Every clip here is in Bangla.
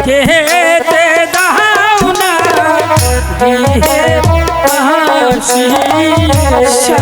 খেতে দাও না দিয়ে হাসি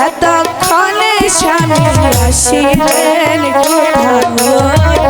এতক্ষণে স্বামী আসিলেন স্বামী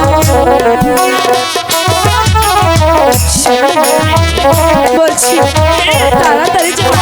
তাড়াতাড়ি চলো।